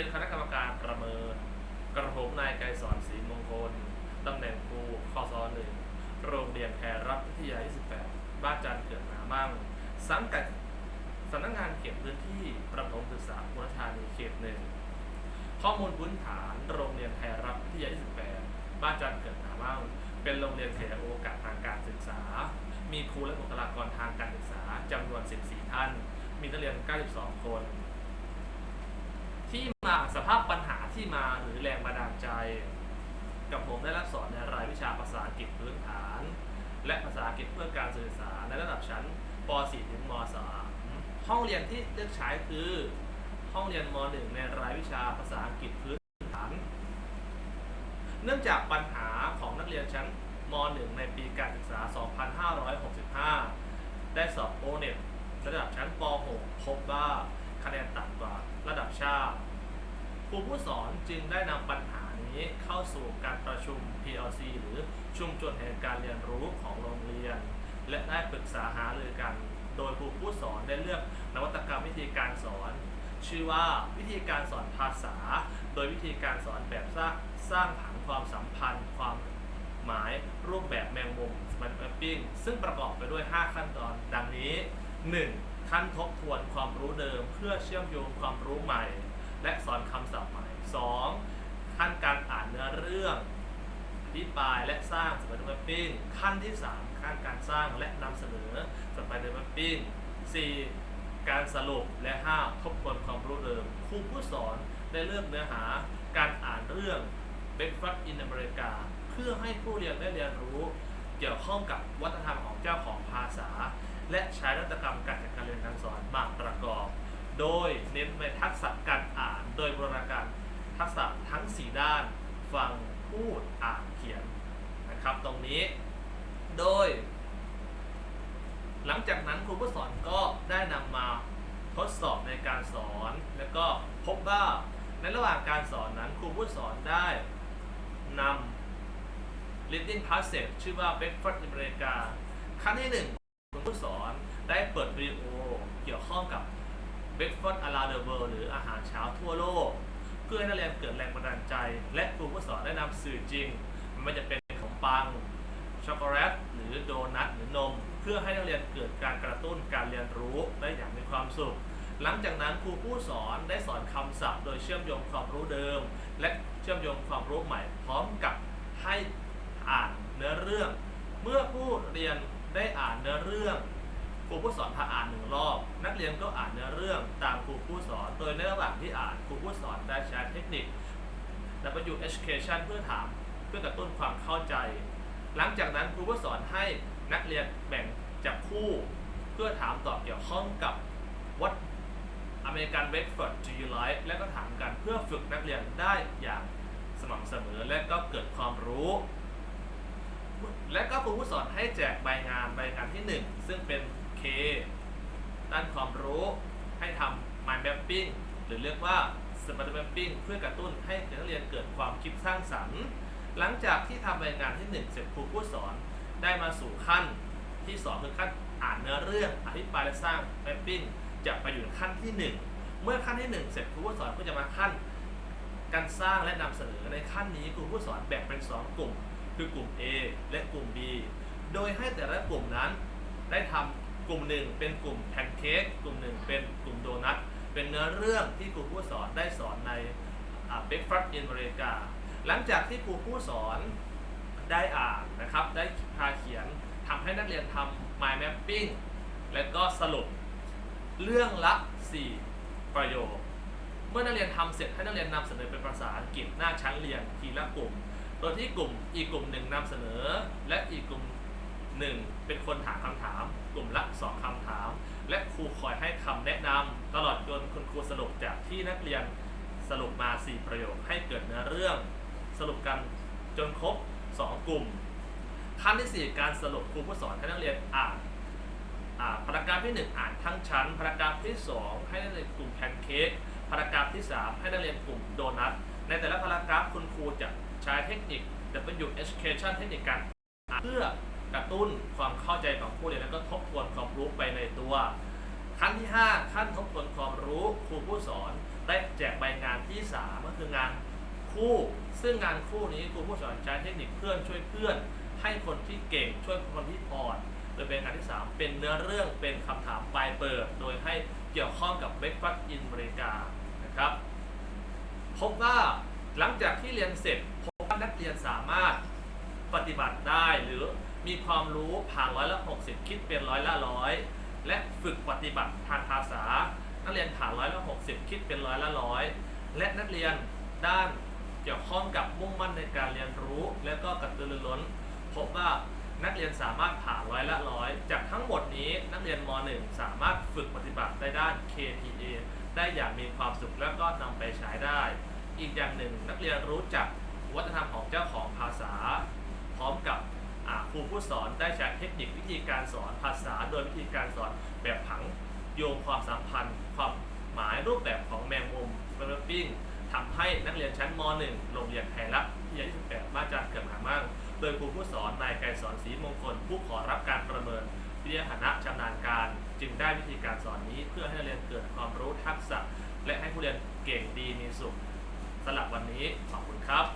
รียนคณะกรรมการประเมิน กระผมนายไกรสอนศรีมงคลตำแหน่งครูข้อซอหนึ่งโรงเรียนแพรรัฐวิทยา 28 บ้านจันทร์เกิดหนามั่ง สังกัดสำนักงานเขตพื้นที่ประถมศึกษาพุทธานีเขตหนึ่งข้อมูลพื้นฐานโรงเรียนไทยรัฐวิทยา 28 บ้านจันทร์เกิดหนามั่ง เป็นโรงเรียนขยายโอกาสทางการศึกษา มีครูและบุคลากรทางการศึกษาจำนวน 14 ท่าน มีนักเรียน 92 คน สภาพปัญหาที่มาหรือแรงบันดาลใจ กับผมได้รับสอนในรายวิชาภาษาอังกฤษพื้นฐาน และภาษาอังกฤษเพื่อการสื่อสารในระดับชั้นป .4 ถึงม .3 ห้องเรียนที่เลือกใช้คือ ห้องเรียนม .1 ในรายวิชาภาษาอังกฤษพื้นฐาน เนื่องจากปัญหาของนักเรียนชั้นม .1 ในปีการศึกษา 2565 ได้สอบโอเน็ตระดับชั้นป .6 พบว่าคะแนนต่ำกว่าระดับชาติ ครูผู้สอนจึงได้นำปัญหานี้เข้าสู่การประชุม PLC หรือชุมชนแห่งการเรียนรู้ของโรงเรียน และได้ปรึกษาหารือกัน โดยครูผู้สอนได้เลือกนวัตกรรมวิธีการสอน ชื่อว่าวิธีการสอนภาษา โดยวิธีการสอนแบบสร้างสร้างผังความสัมพันธ์ ความหมายรูปแบบแมงมุม Smart Mapping ซึ่งประกอบไปด้วย 5 ขั้นตอนดังนี้ 1. ขั้นทบทวนความรู้เดิมเพื่อเชื่อมโยงความรู้ใหม่ และสอนคำศัพท์ใหม่ 2. ขั้นการอ่านเนื้อเรื่องอธิบายและสร้างสไปเดอร์แมปปิ้งขั้นที่ 3 ขั้นการสร้างและนำเสนอสไปเดอร์แมปปิ้ง 4. การสรุปและ 5. ทบทวนความรู้เดิมครูผู้สอนได้เลือกเนื้อหาการอ่านเรื่อง Breakfast in America เพื่อให้ผู้เรียนได้เรียนรู้เกี่ยวข้องกับวัฒนธรรมของเจ้าของภาษา และใช้นวัตกรรมการจัดการเรียนการสอนมาประกอบ โดยเน้นในทักษะการ ดยบูรณาการทักษะทั้ง 4 ด้าน ฟัง พูด อ่าน เขียนนะครับ ตรงนี้ โดย หลังจากนั้นครูผู้สอนก็ได้นำมาทดสอบในการสอน แล้วก็พบว่าในระหว่างการสอนนั้นครูผู้สอนได้นำ reading passage ชื่อว่า Breakfast in America ขั้นที่หนึ่งครูผู้สอนได้เปิดวิดีโอเกี่ยวข้องกับ Breakfast around the world หรืออาหารเช้าทั่วโลก เพื่อให้นักเรียนเกิดแรงบันดาลใจ และครูผู้สอนได้นำสื่อจริงไม่ว่าจะเป็นขนมปังช็อกโกแลตหรือโดนัทหรือนม เพื่อให้นักเรียนเกิดการกระตุ้นการเรียนรู้ได้อย่างมีความสุข หลังจากนั้นครูผู้สอนได้สอนคำศัพท์ โดยเชื่อมโยงความรู้เดิม และเชื่อมโยงความรู้ใหม่ พร้อมกับให้อ่านเนื้อเรื่อง เมื่อผู้เรียนได้อ่านเนื้อเรื่อง รูผู้สอนพาอ่านหนึ่งรอบ นักเรียนก็อ่านเนื้อเรื่องตามครูผู้สอน โดยในระหว่างที่อ่านครูผู้สอนได้ใช้เทคนิค W Education เพื่อถามเพื่อกระตุ้นความเข้าใจ หลังจากนั้นครูผู้สอนให้นักเรียนแบ่งจับคู่ เพื่อถามตอบเกี่ยวข้องกับ What American breakfast do you like และก็ถามกันเพื่อฝึกนักเรียนได้อย่างสม่ำเสมอและก็เกิดความรู้ และก็ครูผู้สอนให้แจกใบงานใบงานที่ 1 ซึ่งเป็น K ด้านความรู้ให้ทำ mind mapping หรือเรียกว่า smart mapping เพื่อกระตุ้นให้นักเรียนเกิดความคิดสร้างสรรค์ หลังจากที่ทำใบงานที่ 1 เสร็จครูผู้สอนได้มาสู่ขั้นที่ 2 คือขั้นอ่านเนื้อเรื่องอธิบายและสร้าง mapping จะไปอยู่ขั้นที่ 1 เมื่อขั้นที่ 1 เสร็จครูผู้สอนก็จะมาขั้น การสร้างและนำเสนอในขั้นนี้ครูผู้สอนแบ่งเป็น 2 กลุ่ม คือกลุ่ม A และกลุ่ม B โดยให้แต่ละกลุ่มนั้นได้ทำ กลุ่มหนึ่งเป็นกลุ่มแพนเค้กกลุ่มหนึ่งเป็นกลุ่มโดนัทเป็นเนื้อเรื่องที่ครูผู้สอนได้สอนในเบรกฟาสต์อินอเมริกา หลังจากที่ครูผู้สอนได้อ่านนะครับ ได้พาเขียนทำให้นักเรียนทำ mind mapping และก็สรุปเรื่องละ 4 ประโยค เมื่อนักเรียนทำเสร็จให้นักเรียนนำเสนอเป็นภาษาอังกฤษหน้าชั้นเรียนทีละกลุ่ม โดยที่กลุ่มอีกกลุ่มหนึ่งนำเสนอ และ หนึ่งเป็นคนถามคำถาม กลุ่มละสองคำถาม และครูคอยให้คำแนะนำตลอดจนคุณครูสรุปจากที่นักเรียนสรุปมา 4 ประโยคให้เกิดเนื้อเรื่อง สรุปกันจนครบ 2 กลุ่มขั้นที่ 4 การสรุปครูผู้สอนให้นักเรียนอ่านอ่าพารากราฟที่ 1 อ่านทั้งชั้นพารากราฟที่ 2 ให้นักเรียนกลุ่มแพนเค้กพารากราฟที่ 3 ให้นักเรียนกลุ่มโดนัท ในแต่ละพารากราฟคุณครูจะใช้เทคนิค W Education เทคนิคการอ่านเพื่อ กระตุ้นความเข้าใจของผู้เรียนแล้วก็ทบทวนความรู้ไปในตัว ขั้นที่ 5 ขั้นทบทวนความรู้ครูผู้สอนได้แจกใบงานที่ 3 ก็คืองานคู่ ซึ่งงานคู่นี้ครูผู้สอนใช้เทคนิคเพื่อนช่วยเพื่อน ให้คนที่เก่งช่วยคนที่อ่อนโดยเป็นงานที่ 3 เป็นเนื้อเรื่องเป็นคำถามปลายเปิด โดยให้เกี่ยวข้องกับเบรกฟาสต์อินเมริกานะครับพบว่าหลังจากที่เรียนเสร็จพบว่านักเรียนสามารถ ปฏิบัติได้หรือมีความรู้ผ่านร้อยละ60 คิดเป็นร้อยละร้อยและฝึกปฏิบัติทางภาษา นักเรียนผ่านร้อยละ60 คิดเป็นร้อยละร้อยและนักเรียนด้านเกี่ยวข้องกับมุ่งมั่นในการเรียนรู้ และก็กระตือรือร้น พบว่านักเรียนสามารถผ่านร้อยละร้อยจากทั้งหมดนี้นักเรียนม .1 สามารถฝึกปฏิบัติในด้าน KTA ได้อย่างมีความสุขและก็นำไปใช้ได้ อีกอย่างหนึ่งนักเรียนรู้จักวัฒนธรรมของเจ้าของภาษา พร้อมกับครูผู้สอนได้ใช้เทคนิควิธีการสอนภาษา โดยวิธีการสอนแบบผังโยงความสัมพันธ์ ความหมายรูปแบบของแมงมุมเบอร์ปิ้งทำให้นักเรียนชั้นม .1 โรงเรียนไทยรัฐวิทยา28บ้านจานเกิดมหามั่งโดยครูผู้สอนนายไกรสอนศรีมงคล ผู้ขอรับการประเมินวิทยาฐานะชำนาญการ จึงได้วิธีการสอนนี้ เพื่อให้นักเรียนเกิดความรู้ทักษะ และให้ผู้เรียนเก่งดีมีสุขสำหรับวันนี้ขอบคุณครับ